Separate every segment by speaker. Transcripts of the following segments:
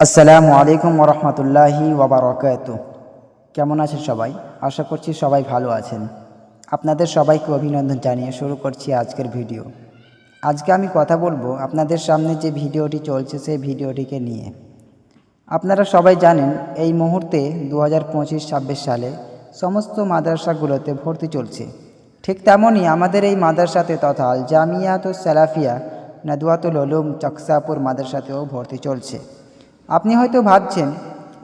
Speaker 1: আসসালামু আলাইকুম ওরহমতুল্লাহি ওবরাকাত কেমন আছেন সবাই? আশা করছি সবাই ভালো আছেন। আপনাদের সবাইকে অভিনন্দন জানিয়ে শুরু করছি আজকের ভিডিও। আজকে আমি কথা বলব আপনাদের সামনে যে ভিডিওটি চলছে সেই ভিডিওটিকে নিয়ে। আপনারা সবাই জানেন, এই মুহূর্তে দু হাজার পঁচিশ ছাব্বিশ সালে সমস্ত মাদ্রাসাগুলোতে ভর্তি চলছে। ঠিক তেমনই আমাদের এই মাদ্রাসাতে তথা জামিয়াত ও সালাফিয়া নাদুয়াতুল উলুম চকসাপুর মাদ্রাসাতেও ভর্তি চলছে। আপনি হয়তো ভাবছেন,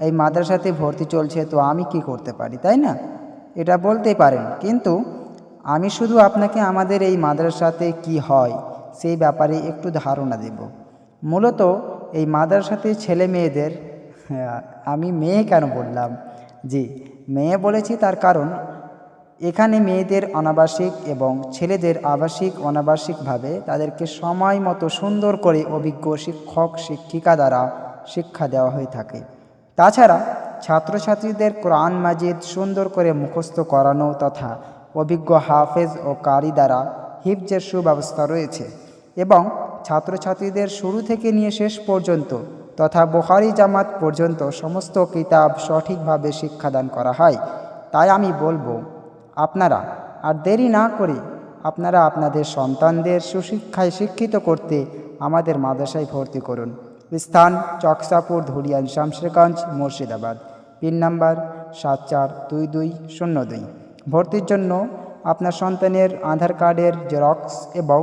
Speaker 1: এই মাদ্রাসাতে ভর্তি চলছে, তো আমি কি করতে পারি? তাই না? এটা বলতেই পারেন। কিন্তু আমি শুধু আপনাকে আমাদের এই মাদ্রাসাতে কি হয়, সেই ব্যাপারে একটু ধারণা দেব। মূলত এই মাদ্রাসাতে ছেলে মেয়েদের, আমি মেয়ে কেন বললাম? জি, মেয়ে বলেছি তার কারণ, এখানে মেয়েদের অনাবাসিক এবং ছেলেদের আবাসিক, অনাবাসিকভাবে তাদেরকে সময় মতো সুন্দর করে অভিজ্ঞ শিক্ষক, শিক্ষিকা দ্বারা শিক্ষা দেওয়া হয়ে থাকে। তাছাড়া ছাত্রছাত্রীদের কোরআন মাজিদ সুন্দর করে মুখস্থ করানো তথা অভিজ্ঞ হাফেজ ও কারি দ্বারা হিফজের সুব্যবস্থা রয়েছে এবং ছাত্রছাত্রীদের শুরু থেকে নিয়ে শেষ পর্যন্ত তথা বোখারি জামাত পর্যন্ত সমস্ত কিতাব সঠিকভাবে শিক্ষাদান করা হয়। তাই আমি বলব, আপনারা আর দেরি না করে আপনারা আপনাদের সন্তানদের সুশিক্ষায় শিক্ষিত করতে আমাদের মাদ্রাসায় ভর্তি করুন। স্থান চকসাপুর ধুলিয়ান শামশেরগঞ্জ মুর্শিদাবাদ। পিন নাম্বার সাত চার দুই দুই শূন্য দুই। ভর্তির জন্য আপনার সন্তানের আধার কার্ডের জেরক্স এবং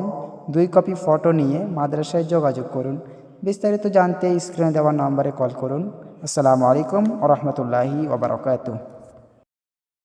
Speaker 1: দুই কপি ফটো নিয়ে মাদ্রাসায় যোগাযোগ করুন। বিস্তারিত জানতে স্ক্রিনে দেওয়া নম্বরে কল করুন। আসসালামু আলাইকুম ওরহমতুল্লাহি রহমতুল্লাহি ওবরাকাতু